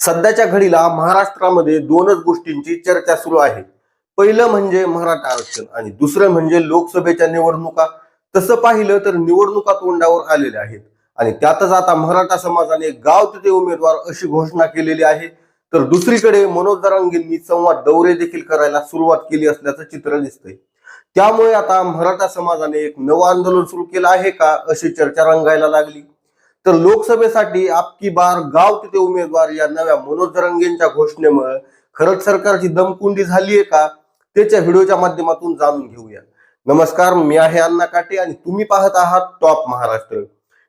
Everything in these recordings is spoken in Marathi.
सध्याच्या घडीला महाराष्ट्रामध्ये दोनच गोष्टींची चर्चा सुरू आहे. पहिलं म्हणजे मराठा आरक्षण आणि दुसरं म्हणजे लोकसभेच्या निवडणुका. तसं पाहिलं तर निवडणुका तोंडावर आलेल्या आहेत. आणि त्यातच आता मराठा समाजाने गाव तिथे उमेदवार अशी घोषणा केलेली आहे. तर दुसरीकडे मनोज दरांगींनी संवाद दौरे देखील करायला सुरुवात केली असल्याचं चित्र दिसतंय. त्यामुळे आता मराठा समाजाने एक नवं आंदोलन सुरू केलं आहे का अशी चर्चा रंगायला लागली. तर लोकसभेसाठी आपकी बार गाव तिथे उमेदवार या नव्या मनोज जरंगेंच्या घोषणेमुळे खरंच सरकारची दमकुंडी झालीये का? त्याच्या व्हिडिओच्या माध्यमातून जाणून घेऊया. नमस्कार मी आहे अण्णा काटे आणि तुम्ही पाहत आहात टॉप महाराष्ट्र.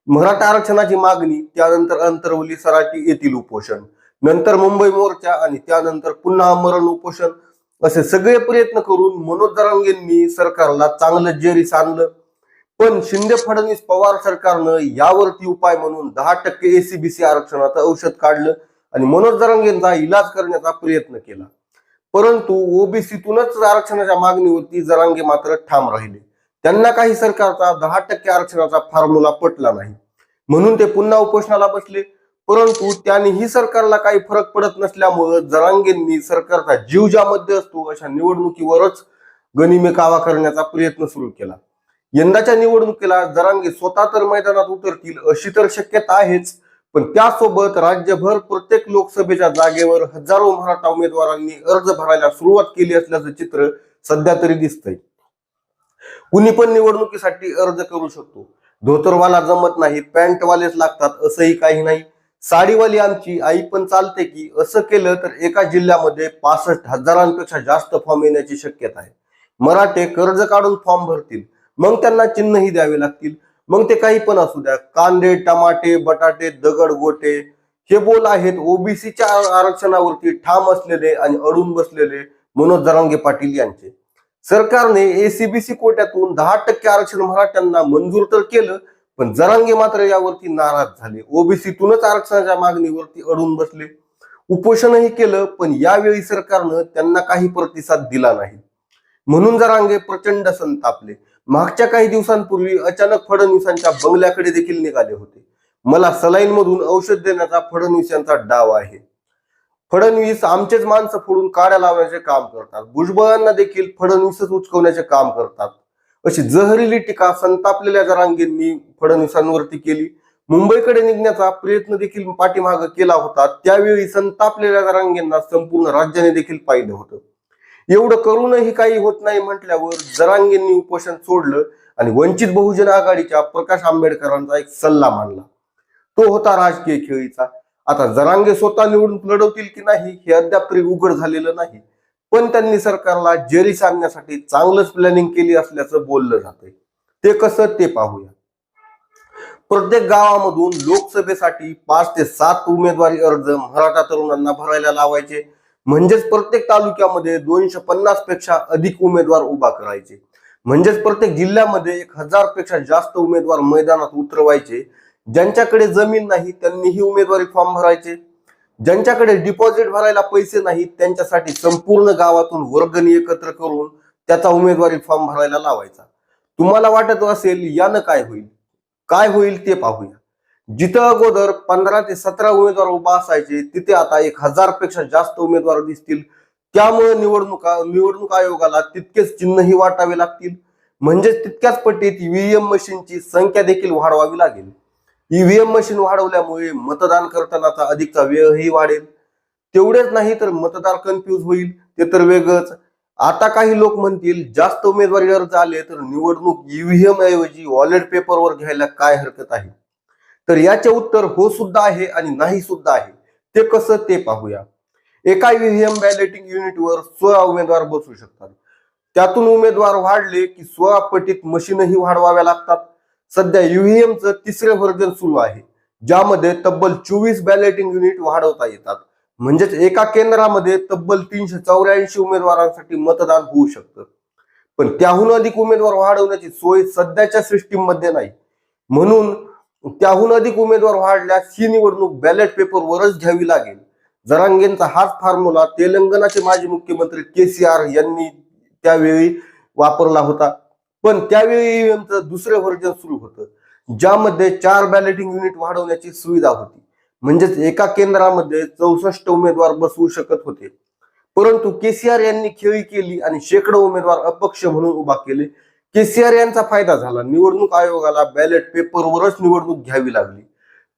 मराठा आरक्षणाची मागणी त्यानंतर अंतरवली सराटी येथील उपोषण नंतर मुंबई मोर्चा आणि त्यानंतर पुन्हा मरण उपोषण असे सगळे प्रयत्न करून मनोज जरांगेंनी सरकारला चांगलं जेरीस आणलं. पण शिंदे फडणवीस पवार सरकारनं यावरती उपाय म्हणून दहा टक्के एसीबीसी आरक्षणाचं औषध काढलं आणि मनोज जरांगेंचा इलाज करण्याचा प्रयत्न केला. परंतु ओबीसीतूनच आरक्षणाच्या मागणीवरती जरांगे मात्र ठाम राहिले. त्यांना काही सरकारचा दहा टक्के आरक्षणाचा फॉर्म्युला पटला नाही. म्हणून ते पुन्हा उपोषणाला बसले. परंतु त्यांनीही सरकारला काही फरक पडत नसल्यामुळं जरांगेंनी सरकारचा जीव ज्यामध्ये असतो अशा निवडणुकीवरच गनिमे कावा करण्याचा प्रयत्न सुरू केला. यंदाच्या निवडणुकीला जरांगे स्वतः तर मैदानात उतरतील अशी तर शक्यता आहेच. पण त्यासोबत राज्यभर प्रत्येक लोकसभेच्या जागेवर हजारो मराठा उमेदवारांनी अर्ज भरायला सुरुवात केली असल्याचं चित्र सध्या तरी दिसतंय. कुणी पण निवडणुकीसाठी अर्ज करू शकतो. धोतरवाला जमत नाही पॅन्टवालेच लागतात असंही काही नाही. साडीवाली आमची आई पण चालते की असं केलं तर एका जिल्ह्यामध्ये पासष्ट हजारांपेक्षा जास्त फॉर्म येण्याची शक्यता आहे. मराठे कर्ज काढून फॉर्म भरतील. मग त्यांना चिन्हही द्यावे लागतील. मग ते काही पण असू द्या. कांदे टमाटे बटाटे दगड गोटे हे बोल आहेत. ओबीसीच्या आरक्षणावरती ठाम असलेले आणि अडून बसलेले मनोज जरांगे पाटील यांचे. सरकारने एसीबीसी कोट्यातून दहा टक्के आरक्षण मराठ्यांना मंजूर तर केलं पण जरांगे मात्र यावरती नाराज झाले. ओबीसीतूनच आरक्षणाच्या मागणीवरती अडून बसले. उपोषणही केलं पण यावेळी सरकारनं त्यांना काही प्रतिसाद दिला नाही. म्हणून जरांगे प्रचंड संतापले. मागच्या काही दिवसांपूर्वी अचानक फडणवीसांच्या बंगल्याकडे देखील निघाले होते. मला सलाईन मधून औषध देण्याचा फडणवीस यांचा डाव आहे. फडणवीस आमचेच माणसं फोडून काड्या लावण्याचे काम करतात. भुजबळांना देखील फडणवीसच उचकवण्याचे काम करतात. अशी जहरीली टीका संतापलेल्या जरांगींनी फडणवीसांवरती केली. मुंबईकडे निघण्याचा प्रयत्न देखील पाठीमाग केला होता. त्यावेळी संतापलेल्या जरांगींना संपूर्ण राज्याने देखील पाहिलं होतं. एवढं करूनही काही होत नाही म्हटल्यावर जरांगेंनी उपोषण सोडलं आणि वंचित बहुजन आघाडीच्या प्रकाश आंबेडकरांचा एक सल्ला मांडला. तो होता राजकीय खेळीचा. आता जरांगे स्वतः निवडून लढवतील की नाही हे अद्याप तरी उघड झालेलं नाही. पण त्यांनी सरकारला जेरी सांगण्यासाठी चांगलंच प्लॅनिंग केली असल्याचं बोललं जातंय. ते कसं ते पाहूया. प्रत्येक गावामधून लोकसभेसाठी पाच ते सात उमेदवारी अर्ज मराठा तरुणांना भरायला लावायचे. म्हणजेच प्रत्येक तालुक्यामध्ये दोनशे पन्नासपेक्षा अधिक उमेदवार उभा करायचे. म्हणजेच प्रत्येक जिल्ह्यामध्ये एक हजारपेक्षा जास्त उमेदवार मैदानात उतरवायचे. ज्यांच्याकडे जमीन नाही त्यांनीही उमेदवारी फॉर्म भरायचे. ज्यांच्याकडे डिपॉझिट भरायला पैसे नाहीत त्यांच्यासाठी संपूर्ण गावातून वर्गणी एकत्र करून त्याचा उमेदवारी फॉर्म भरायला लावायचा. तुम्हाला वाटत असेल यानं काय होईल? काय होईल ते पाहूया. जिथं अगोदर पंधरा ते सतरा उमेदवार उभा असायचे तिथे आता एक हजारपेक्षा जास्त उमेदवार दिसतील. त्यामुळे निवडणुका निवडणूक आयोगाला तितकेच चिन्हही वाटावे लागतील. म्हणजेच तितक्याच पटीत ईव्हीएम मशीनची संख्या देखील वाढवावी लागेल. ईव्हीएम मशीन वाढवल्यामुळे मतदान करतानाचा अधिकचा वेळही वाढेल. तेवढेच नाही तर मतदार कन्फ्यूज होईल. ते तर वेगळंच. आता काही लोक म्हणतील जास्त उमेदवारी अर्ज आले तर निवडणूक ईव्हीएम ऐवजी वॉलेट पेपरवर घ्यायला काय हरकत आहे? तर याचे उत्तर हो सुद्धा आहे आणि नाही सुद्धा आहे. ते कसं ते पाहूया. एका ईव्हीएम बॅलेटिंग युनिटवर सोळा उमेदवार बसू शकतात. त्यातून उमेदवार वाढले की स्वपटीत मशीनही वाढवाव्या लागतात. सध्या युव्हीएमचं तिसरे व्हर्जन सुरू आहे. ज्यामध्ये तब्बल चोवीस बॅलेटिंग युनिट वाढवता येतात. म्हणजेच एका केंद्रामध्ये तब्बल तीनशे चौऱ्याऐंशी उमेदवारांसाठी मतदान होऊ शकतं. पण त्याहून अधिक उमेदवार वाढवण्याची सोय सध्याच्या सिस्टीममध्ये नाही. म्हणून त्याहून अधिक उमेदवार वाढल्यास ही निवडणूक बॅलेट पेपरवरच घ्यावी लागेल. जरांगेंचा हाच फॉर्म्युला तेलंगणाचे माजी मुख्यमंत्री के सी आर यांनी त्यावेळी वापरला होता. पण त्यावेळी ईव्हीएमचं दुसरे व्हर्जन सुरू होतं ज्यामध्ये चार बॅलेटिंग युनिट वाढवण्याची सुविधा होती. म्हणजेच एका केंद्रामध्ये चौसष्ट उमेदवार बसवू शकत होते. परंतु केसीआर यांनी खेळी केली आणि शेकडो उमेदवार अपक्ष म्हणून उभा केले. केसीआर यांचा फायदा झाला. निवडणूक आयोगाला बॅलेट पेपरवरच निवडणूक घ्यावी लागली.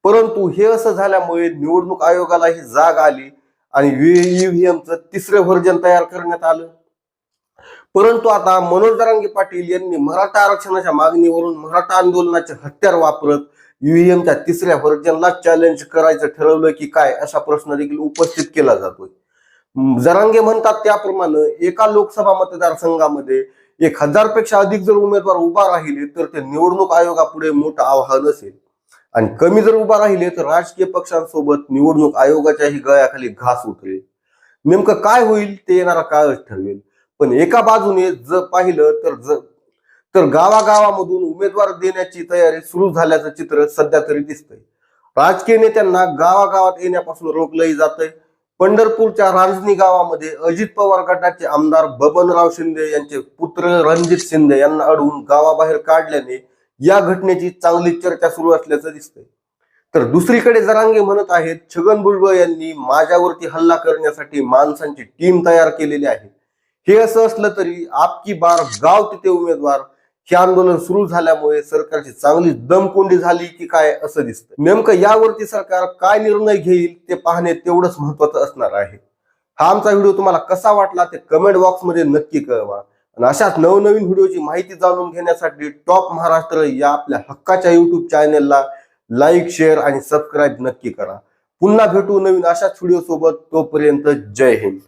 परंतु हे असं झाल्यामुळे निवडणूक आयोगाला ही जाग आली आणि ईव्हीएमचं तिसरं व्हर्जन तयार करण्यात आलं. परंतु आता मनोज दरांगे पाटील यांनी मराठा आरक्षणाच्या मागणीवरून मराठा आंदोलनाचे हत्यार वापरत ईव्हीएमच्या तिसऱ्या व्हर्जनला चॅलेंज करायचं ठरवलं की काय असा प्रश्न देखील उपस्थित केला जातोय. जरांगे म्हणतात त्याप्रमाणे एका लोकसभा मतदारसंघामध्ये एक हजारपेक्षा अधिक जर उमेदवार उभा राहिले तर ते निवडणूक आयोगापुढे मोठं आव्हान असेल. आणि कमी जर उभा राहिले तर राजकीय पक्षांसोबत निवडणूक आयोगाच्याही गळ्याखाली घास उतरेल नेमकं काय होईल ते येणारा काळच ठरवेल. पण एका बाजूने जर पाहिलं तर ज तर गावागावामधून उमेदवार देण्याची तयारी सुरू झाल्याचं चित्र सध्या तरी दिसतंय. राजकीय नेत्यांना गावागावात येण्यापासून रोखलंही जातंय. पंढरपूरच्या रांजणी गावामध्ये अजित पवार गटाचे आमदार बबनराव शिंदे यांचे पुत्र रणजित शिंदे यांना अडवून गावाबाहेर काढल्याने या घटनेची चांगली चर्चा सुरू असल्याचं दिसतंय. तर दुसरीकडे जरांगे म्हणत आहेत छगन भुजबळ यांनी माझ्यावरती हल्ला करण्यासाठी माणसांची टीम तयार केलेली आहे. हे असं असलं तरी आपकी बार गाव तिथे उमेदवार हे आंदोलन सुरू झाल्यामुळे सरकारची चांगली दमकोंडी झाली की काय असं दिसतं नेमकं यावरती सरकार काय निर्णय घेईल ते पाहणे तेवढंच महत्वाचं असणार आहे. हा आमचा व्हिडिओ तुम्हाला कसा वाटला ते कमेंट बॉक्समध्ये नक्की कळवा. आणि अशाच नवनवीन व्हिडिओची माहिती जाणून घेण्यासाठी टॉप महाराष्ट्र या आपल्या हक्काच्या युट्यूब चॅनेलला लाईक शेअर आणि सबस्क्राईब नक्की करा. पुन्हा भेटू नवीन अशाच व्हिडिओ सोबत तोपर्यंत जय हिंद.